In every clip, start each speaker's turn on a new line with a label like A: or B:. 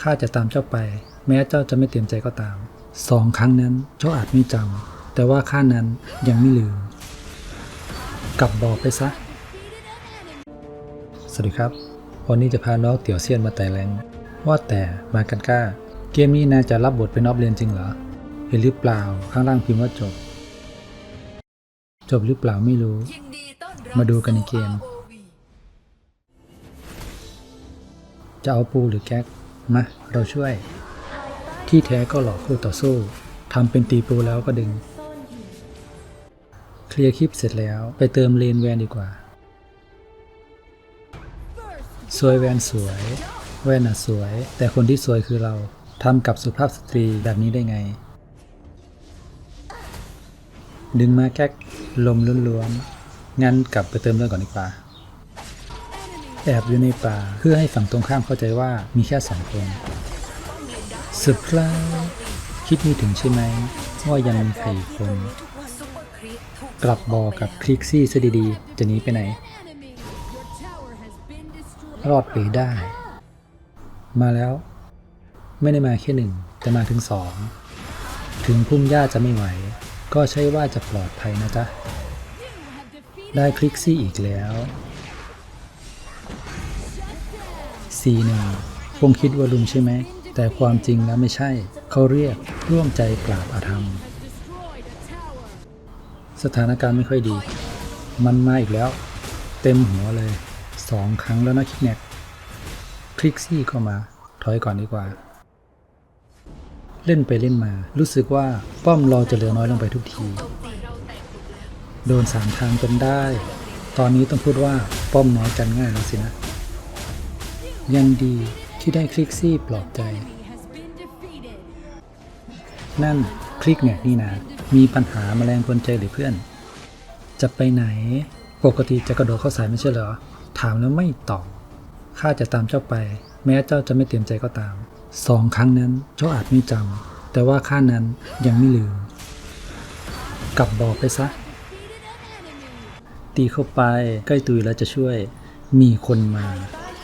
A: ข้าจะตามเจ้าไป แม้เจ้าจะไม่เตรียมใจก็ตาม สองครั้งนั้นเจ้าอาจไม่จำแต่ว่าข้านั้นยังไม่ลืม กลับบอกไปซะ สวัสดีครับ วันนี้จะพาน้องเตี๋ยวเซียนมาแต่แรงว่าแต่มากันก้า เกมนี้นายจะรับบทเป็นนอบเรียนจริงเหรอ เห็นหรือเปล่าข้างล่างพิมพ์ว่าจบ จบหรือเปล่าไม่รู้ มาดูกันในเกม จะเอาปูหรือแก๊ก มาเราช่วย ที่แท้ก็หลอกคู่ต่อสู้ทำเป็นตีปูแล้วก็ดึง เคลียร์คลิปเสร็จแล้วไปเติมเลนแวนดีกว่า สวยแวนสวย แวนน่ะสวย แต่คนที่สวยคือเราทำกับสุภาพสตรีแบบนี้ได้ไง ดึงมาแก๊กลมล้วนๆงั้นกลับไปเติมเลือดก่อนดีกว่า แอบอยู่ในป่าเพื่อให้ฝั่งตรงข้ามเข้าใจว่ามีแค่สองคนเซอร์ไพรส์คิดไม่ถึงใช่ไหมว่ายังมีใครอีกคน
B: ก
A: กลับบอกกับคลิกซี่ซะดีๆ จะหนีไปไหน รอดไปได้ มาแล้ว ไม่ได้มาแค่หนึ่ง แต่มาถึงสอง ถึงพุ่มหญ้าจะไม่ไหว ก็ใช่ว่าจะปลอดภัยนะจ๊ะ ได้คลิกซี่อีกแล้วีหนึ่งคงคิดว่าลุมใช่ไหม แต่ความจริงแล้วไม่ใช่ เขาเรียกร่วมใจปราบอาธรรม สถานการณ์ไม่ค่อยดี มันมาอีกแล้ว เต็มหัวเลยสองครั้งแล้วนะคิกแนกคลิกซี่ก็มา ถอยก่อนดีกว่า เล่นไปเล่นมา รู้สึกว่าป้อมรอจะเหลือน้อยลงไปทุกที โดนสามทางจนได้ ตอนนี้ต้องพูดว่าป้อมน้อยกันง่ายแล้วสินะ ยังดีที่ได้คลิกซี่ปลอบใจ นั่นคลิกเนี่ยนี่นะ มีปัญหาแมลงกวนใจหรือเพื่อน จะไปไหน ปกติจะกระโดดเข้าใส่ไม่ใช่เหรอ ถามแล้วไม่ตอบ ข้าจะตามเจ้าไป แม้เจ้าจะไม่เตรียมใจก็ตาม สองครั้งนั้นเจ้าอาจไม่จำ แต่ว่าข้านั้นยังไม่ลืม กลับบอกไปซะ ตีเข้าไปใกล้ตุยแล้วจะช่วย มีคนมา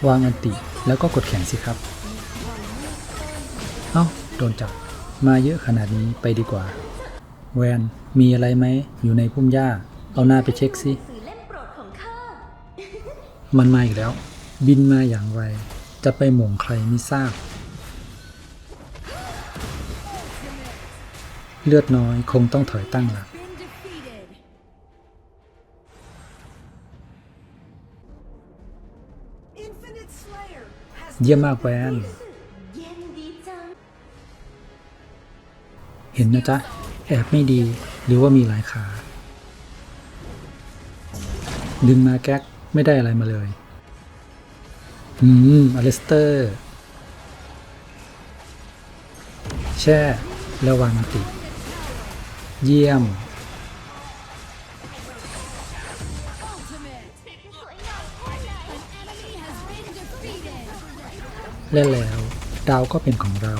A: วางอันติ แล้วก็กดแข่งสิครับ เอ้า โดนจับ มาเยอะขนาดนี้ไปดีกว่า แวน มีอะไรไหม อยู่ในพุ่มหญ้า เอาหน้าไปเช็คสิ
C: มั
A: นมาอีกแล้ว บินมาอย่างไรจะไปหม่งใครไม่ทราบ เลือดน้อยคงต้องถอยตั้งหลัก เยี่ยมมากแวน
C: เห็
A: นนะจ๊ะ แอบไม่ดีหรือว่ามีหลายขา ดึงมาแก๊กไม่ได้อะไรมาเลย อืม อเลสเตอร์ แช่แล้ววางติ เยี่ยม และแล้วดาวก็เป็นของเรา